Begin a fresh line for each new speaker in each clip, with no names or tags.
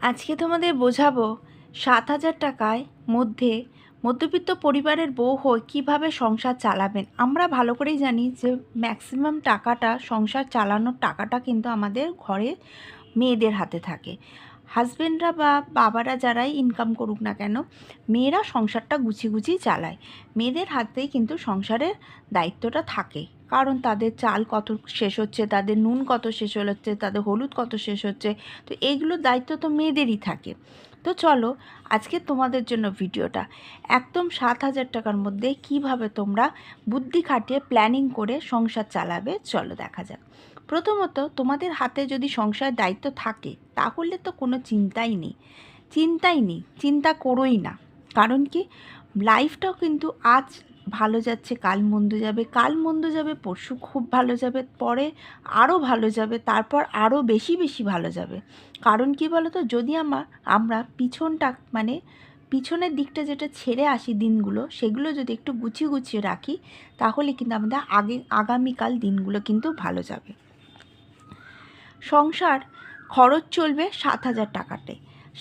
আজকে তোমাদের বোঝাবো সাত হাজার টাকায় মধ্যে মধ্যবিত্ত পরিবারের বউ হয়ে কীভাবে সংসার চালাবেন। আমরা ভালো করেই জানি যে ম্যাক্সিমাম টাকাটা সংসার চালানোর টাকাটা কিন্তু আমাদের ঘরে মেয়েদের হাতে থাকে। হাজবেন্ডরা বা বাবারা যারাই ইনকাম করুক না কেন, মেয়েরা সংসারটা গুছিয়ে গুছিয়ে চালায়। মেয়েদের হাতেই কিন্তু সংসারের দায়িত্বটা থাকে। কারণ তাদের চাল কত শেষ হচ্ছে, তাদের নুন কত শেষ হচ্ছে, তাদের হলুদ কত শেষ হচ্ছে, তো এইগুলোর দায়িত্ব তো মেয়েদেরই থাকে। তো চলো, আজকে তোমাদের জন্য ভিডিওটা একদম সাত হাজার টাকার মধ্যে কীভাবে তোমরা বুদ্ধি খাটিয়ে প্ল্যানিং করে সংসার চালাবে, চলো দেখা যাক। প্রথমত, তোমাদের হাতে যদি সংসারের দায়িত্ব থাকে, তাহলে তো কোনো চিন্তাই নেই। চিন্তাই নেই, চিন্তা করোই না। কারণ কি? লাইফটাও কিন্তু আজ ভালো যাচ্ছে, কাল মন্দ যাবে। কাল মন্দ যাবে, পরশু খুব ভালো যাবে, পরে আরও ভালো যাবে, তারপর আরও বেশি বেশি ভালো যাবে। কারণ কি বলো তো যদি আমার আমরা পিছনটা মানে পিছনের দিকটা যেটা ছেড়ে আসি দিনগুলো, সেগুলো যদি একটু গুছিয়ে গুছিয়ে রাখি, তাহলে কিন্তু আমাদের আগে, আগামীকাল দিনগুলো কিন্তু ভালো যাবে। সংসার খরচ চলবে সাত হাজার টাকাতে।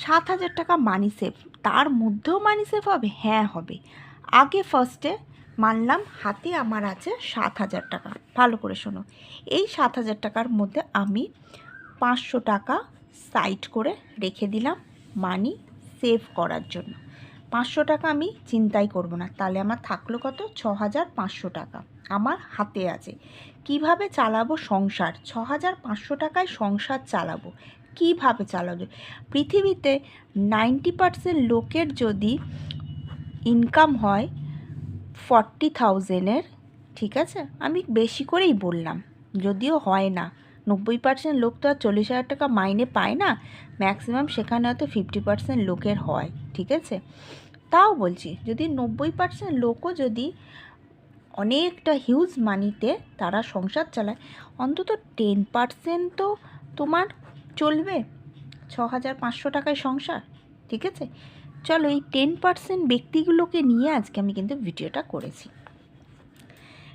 সাত হাজার টাকা মানি সেভ তার মধ্যেও মানি সেভ হবে? হ্যাঁ হবে। আগে ফার্স্টে মানলাম হাতে আমার আছে সাত হাজার টাকা। ভালো করে শোনো। এই সাত হাজার টাকার মধ্যে আমি পাঁচশো টাকা সাইড করে রেখে দিলাম মানি সেভ করার জন্য। পাঁচশো টাকা আমি চিন্তাই করব না। তাহলে আমার থাকল কত? ছ হাজার পাঁচশো টাকা। আমার হাতে আছে। কীভাবে চালাবো সংসার? ছ হাজার পাঁচশো টাকায় সংসার চালাবো। কীভাবে চালাবো? পৃথিবীতে নাইনটি পার্সেন্ট লোকের যদি ইনকাম হয় ফর্টি থাউজেন্ডের, ঠিক আছে? আমি বেশি করেই বললাম, যদিও হয় না। নব্বই পার্সেন্ট লোক তো আর চল্লিশ হাজার টাকা মাইনে পায় না। ম্যাক্সিমাম সেখানে হয়তো ফিফটি পার্সেন্ট লোকের হয়, ঠিক আছে? তাও বলছি, যদি নব্বই পার্সেন্ট লোকও যদি অনেকটা হিউজ মানিতে তারা সংসার চালায়। অন্তত টেন পার্সেন্ট তো তোমার চলবে। ছ হাজার পাঁচশো টাকায় সংসার, ঠিক আছে? চলো এই টেন পার্সেন্ট ব্যক্তিগুলোকে নিয়ে আজকে আমি কিন্তু ভিডিওটা করেছি।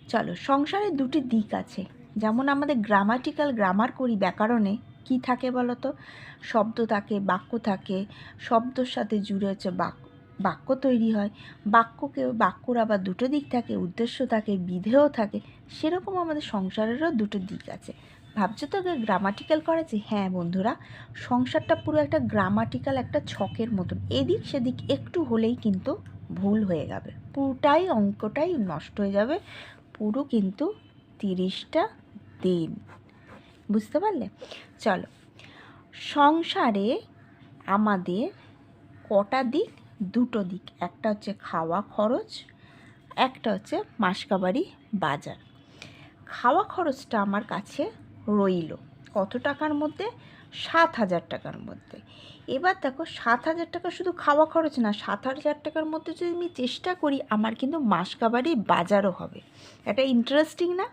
চলো, সংসারের দুটি দিক আছে। যেমন আমাদের গ্রামাটিক্যাল গ্রামার করি ব্যাকরণে, কি থাকে বলো তো শব্দ থাকে, বাক্য থাকে, শব্দর সাথে জুড়ে হচ্ছে বাক্য। বাক্য তৈরি হয়। বাক্যকে, বাক্যর আবার দুটো দিক থাকে, উদ্দেশ্য থাকে, বিধেয় থাকে, সেরকম আমাদের সংসারেরও দুটো দিক আছে। ভাবছ তো গ্রামাটিক্যাল করেছি? হ্যাঁ বন্ধুরা, সংসারটা পুরো একটা গ্রামাটিক্যাল একটা ছকের মতন। এদিক সেদিক একটু হলেই কিন্তু ভুল হয়ে যাবে। পুরোটাই অঙ্কটাই নষ্ট হয়ে যাবে। পুরো কিন্তু তিরিশটা দিন। বুঝতে পারলে? চলো। সংসারে আমাদের কটা দিক? দুটো দিক, একটা হচ্ছে খাওয়া খরচ, একটা হচ্ছে মাসকাবাড়ি বাজার। খাওয়া খরচটা আমার কাছে রইল কত টাকার মধ্যে? সাত হাজার টাকার মধ্যে। এবার দেখো, সাত হাজার টাকা শুধু খাওয়া খরচ না, সাত হাজার টাকার মধ্যে যদি আমি চেষ্টা করি, আমার কিন্তু মাসকাবাড়ি বাজারও হবে। এটা ইন্টারেস্টিং না?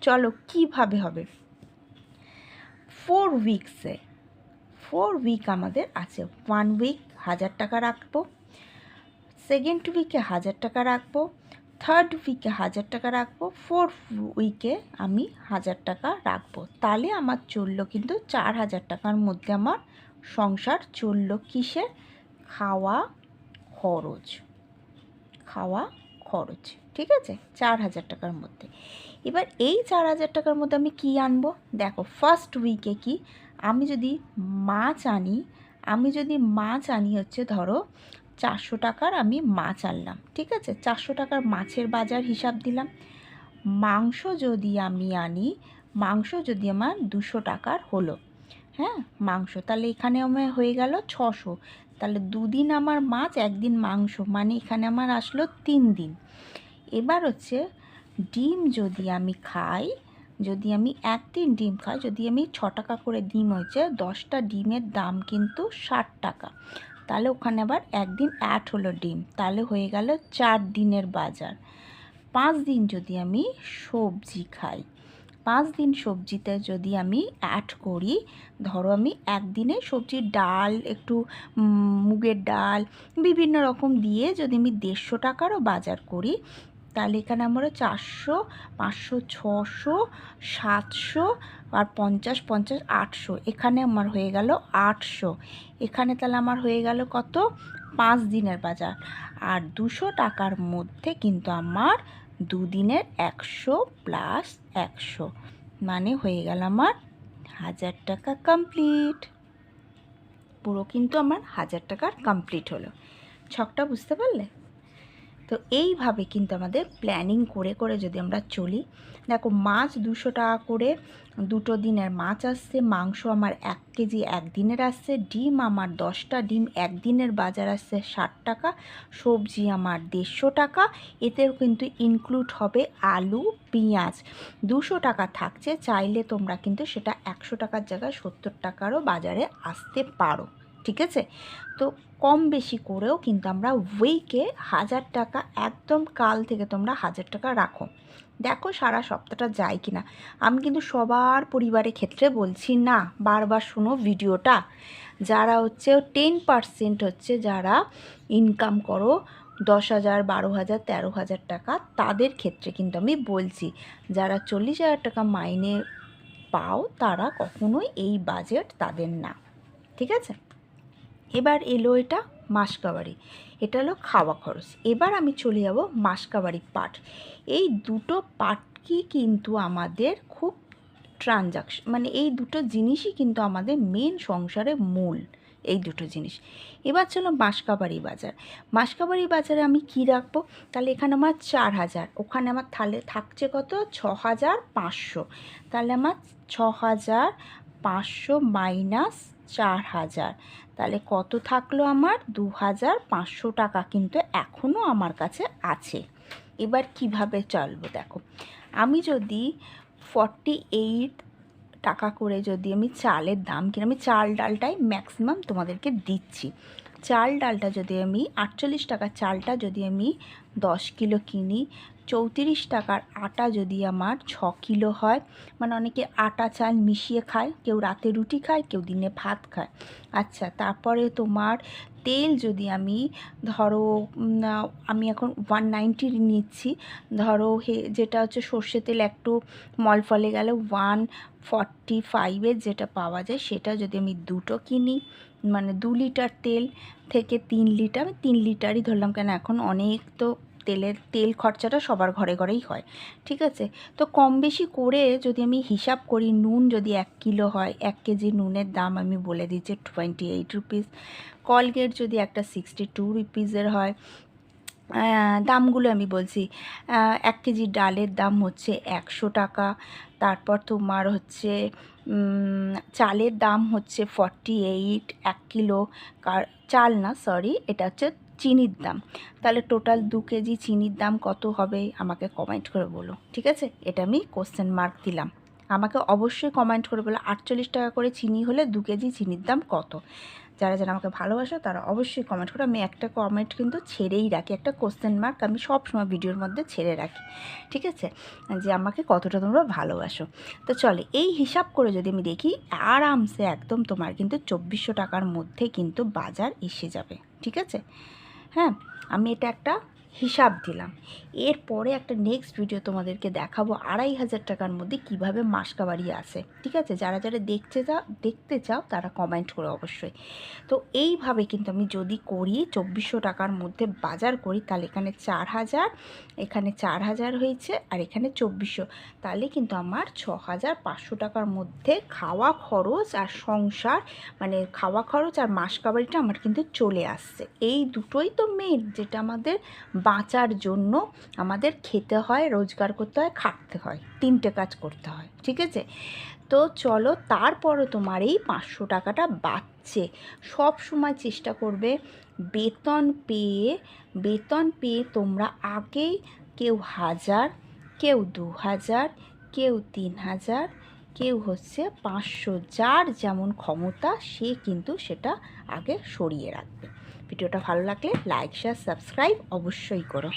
চলো, কীভাবে হবে? ফোর উইকসে ফোর উইক আমাদের আছে। ওয়ান উইক হাজার টাকা রাখব। সেকেন্ড উইকে হাজার টাকা রাখব থার্ড উইকে হাজার টাকা রাখব ফোর্থ উইকে আমি হাজার টাকা রাখব। তাহলে আমার চলল কিন্তু চার হাজার টাকার মধ্যে আমার সংসার চলল কিসে খাওয়া খরচ খাওয়া খরচ, ঠিক আছে? চার হাজার টাকার মধ্যে। এবার এই চার হাজার টাকার মধ্যে আমি কি আনব? দেখো ফার্স্ট উইকে কি? আমি যদি মাছ আনি, আমি যদি মাছ আনি হচ্ছে ধরো চারশো টাকার আমি মাছ আনলাম, ঠিক আছে? চারশো টাকার মাছের বাজার হিসাব দিলাম। মাংস যদি আমি আনি, মাংস যদি আমার দুশো টাকার হলো হ্যাঁ? মাংস তাহলে এখানে আমার হয়ে গেল ছশো। তাহলে দুদিন আমার মাছ, একদিন মাংস মানে এখানে আমার আসলো তিন দিন। এবার হচ্ছে ডিম যদি আমি খাই, যদি আমি এক একদিন ডিম খাই, যদি আমি ছ টাকা করে ডিম হয়েছে, দশটা ডিমের দাম কিন্তু ষাট টাকা। তাহলে ওখানে আবার একদিন অ্যাড হলো ডিম। তাহলে হয়ে গেল চার দিনের বাজার। পাঁচ দিন যদি আমি সবজি খাই, পাঁচ দিন সবজিতে যদি আমি অ্যাড করি, ধরো আমি একদিনে সবজির ডাল, একটু মুগের ডাল, বিভিন্ন রকম দিয়ে যদি আমি দেড়শো টাকারও বাজার করি তাহলে এখানে চারশো, পাঁচশো, ছশো, সাতশো আর পঞ্চাশ পঞ্চাশ, আটশো। এখানে আমার হয়ে গেল আটশো। এখানে তাহলে আমার হয়ে গেল কত? পাঁচ দিনের বাজার। আর দুশো টাকার মধ্যে কিন্তু আমার দুদিনের একশো প্লাস একশো। মানে হয়ে গেল আমার হাজার টাকা কমপ্লিট পুরো কিন্তু আমার হাজার টাকার কমপ্লিট হলো। ছকটা বুঝতে পারলে? এইভাবে কিন্তু আমাদের প্ল্যানিং করে করে যদি আমরা চলি। দেখো মাছ দুশো টাকা করে, দুটো দিনের মাছ আসছে, মাংস আমার এক কেজি একদিনের আসছে, ডিম আমার দশটা, ডিম একদিনের বাজার আসছে ষাট টাকা, সবজি আমার দেড়শো টাকা, এতেও কিন্তু ইনক্লুড হবে আলু, পেঁয়াজ। দুশো টাকা থাকছে, চাইলে তোমরা কিন্তু সেটা একশো টাকার জায়গায় সত্তর টাকারও বাজারে আসতে পারো। ঠিক আছে? তো কম বেশি করেও কিন্তু আমরা উইকে হাজার টাকা, একদম কাল থেকে তোমরা হাজার টাকা রাখো। দেখো সারা সপ্তাহটা যায় কি না আমি কিন্তু সবার পরিবারের ক্ষেত্রে বলছি না, বারবার শোনো ভিডিওটা। যারা হচ্ছে টেন পার্সেন্ট হচ্ছে যারা ইনকাম করো, দশ হাজার, বারো হাজার, তেরো হাজার টাকা, তাদের ক্ষেত্রে কিন্তু আমি বলছি, যারা চল্লিশ হাজার টাকা মাইনে পাও, তারা কখনোই এই বাজেট তাদের না। ঠিক আছে? এবার এলো এটা মাসকাবাড়ি। এটা হলো খাওয়া খরচ। এবার আমি চলে যাব মাসকাবাড়ি পাট। এই দুটো পাটকি কিন্তু আমাদের খুব ট্রানজাকশন মানে এই দুটো জিনিসই কিন্তু আমাদের মেন সংসারে মূল এই দুটো জিনিস। এবার চলো মাসকাবাড়ি বাজার। মাসকাবাড়ি বাজারে আমি কি রাখব? তাহলে এখানে আমার চার হাজার। ওখানে আমার তাহলে থাকছে কত? ছ হাজার পাঁচশো। তাহলে আমার ছ হাজার পাঁচশো মাইনাস চার হাজার। তাহলে কত থাকল আমার? দু হাজার পাঁচশো টাকা কিন্তু এখনও আমার কাছে আছে। এবার কীভাবে চলবো দেখো। আমি যদি ফর্টি এইট টাকা করে যদি আমি চালের দাম কিনে, আমি চাল ডালটাই ম্যাক্সিমাম তোমাদেরকে দিচ্ছি। চাল ডালটা যদি আমি আটচল্লিশ টাকা, চালটা যদি আমি দশ কিলো কিনি চৌত্রিশ টাকার আটা যদি আমার ছ কিলো হয় মানে অনেকে আটা চাল মিশিয়ে খায়, কেউ রাতে রুটি খায়, কেউ দিনে ভাত খায়। আচ্ছা তারপরে তোমার তেল যদি আমি ধরো আমি এখন ওয়ান নাইনটির নিচ্ছি, ধরো হে, যেটা হচ্ছে সর্ষে তেল একটু মল ফলে গেলে ওয়ান ফর্টি ফাইভের যেটা পাওয়া যায়, সেটা যদি আমি দুটো কিনি মানে দু লিটার তেল থেকে তিন লিটার তিন লিটারই ধরলাম, কেন এখন অনেক তো তেলের, তেল খরচাটা সবার ঘরে ঘরেই হয়, ঠিক আছে? তো কম বেশি করে যদি আমি হিসাব করি, নুন যদি এক কিলো হয়, এক কেজি নুনের দাম আমি বলে দিচ্ছি টোয়েন্টি এইট রুপিস কলগেট যদি একটা সিক্সটি টু রুপিসের হয় দামগুলো আমি বলছি এক কেজি ডালের দাম হচ্ছে একশো টাকা। তারপর তোমার হচ্ছে চালের দাম হচ্ছে ফর্টি এইট এক কিলো। কার, চাল না সরি এটা হচ্ছে চিনির দাম। তাহলে টোটাল দু কেজি চিনির দাম কত হবে? আমাকে কমেন্ট করে বলো, ঠিক আছে? এটা আমি কোশ্চেন মার্ক দিলাম। আমাকে অবশ্যই কমেন্ট করে বলো, আটচল্লিশ টাকা করে চিনি হলে দু কেজি চিনির দাম কত? যারা যারা আমাকে ভালোবাসো, তারা অবশ্যই কমেন্ট করো। আমি একটা কমেন্ট কিন্তু ছেড়েই রাখি, একটা কোশ্চেন মার্ক আমি সব সময় ভিডিওর মধ্যে ছেড়ে রাখি, ঠিক আছে? যে আমাকে কতটা তোমরা ভালোবাসো। তো চলে, এই হিসাব করে যদি আমি দেখি, আরামসে একদম তোমার কিন্তু চব্বিশশো টাকার মধ্যে কিন্তু বাজার এসে যাবে, ঠিক আছে? হ্যাঁ আমি এটা একটা হিসাব দিলাম। এরপরে একটা নেক্সট ভিডিও তোমাদেরকে দেখাবো আড়াই হাজার টাকার মধ্যে কীভাবে মাসকাবাড়ি আসে ঠিক আছে? যারা যারা দেখতে চাও দেখতে চাও, তারা কমেন্ট করো অবশ্যই। তো এইভাবে কিন্তু আমি যদি করি চব্বিশশো টাকার মধ্যে বাজার করি, তাহলে এখানে চার হাজার, এখানে চার হাজার হয়েছে আর এখানে চব্বিশশো। তাহলে কিন্তু আমার ছ হাজার পাঁচশো টাকার মধ্যে খাওয়া খরচ আর সংসার মানে খাওয়া খরচ আর মাসকাবাড়িটা আমার কিন্তু চলে আসছে। এই দুটোই তো মেন যেটা আমাদের বাঁচার জন্য আমাদের খেতে হয়, রোজগার করতে হয়, খাটতে হয়। তিনটে কাজ করতে হয়, ঠিক আছে? তো চলো তারপরও তোমার এই পাঁচশো টাকাটা বাঁচছে। সব সময় চেষ্টা করবে বেতন পেয়ে বেতন পেয়ে তোমরা আগেই কেউ হাজার, কেউ দু হাজার, কেউ তিন হাজার, কেউ হচ্ছে পাঁচশো, যার যেমন ক্ষমতা সে কিন্তু সেটা আগে সরিয়ে রাখবে। ভিডিওটা ভালো লাগলে লাইক শেয়ার সাবস্ক্রাইব অবশ্যই করো।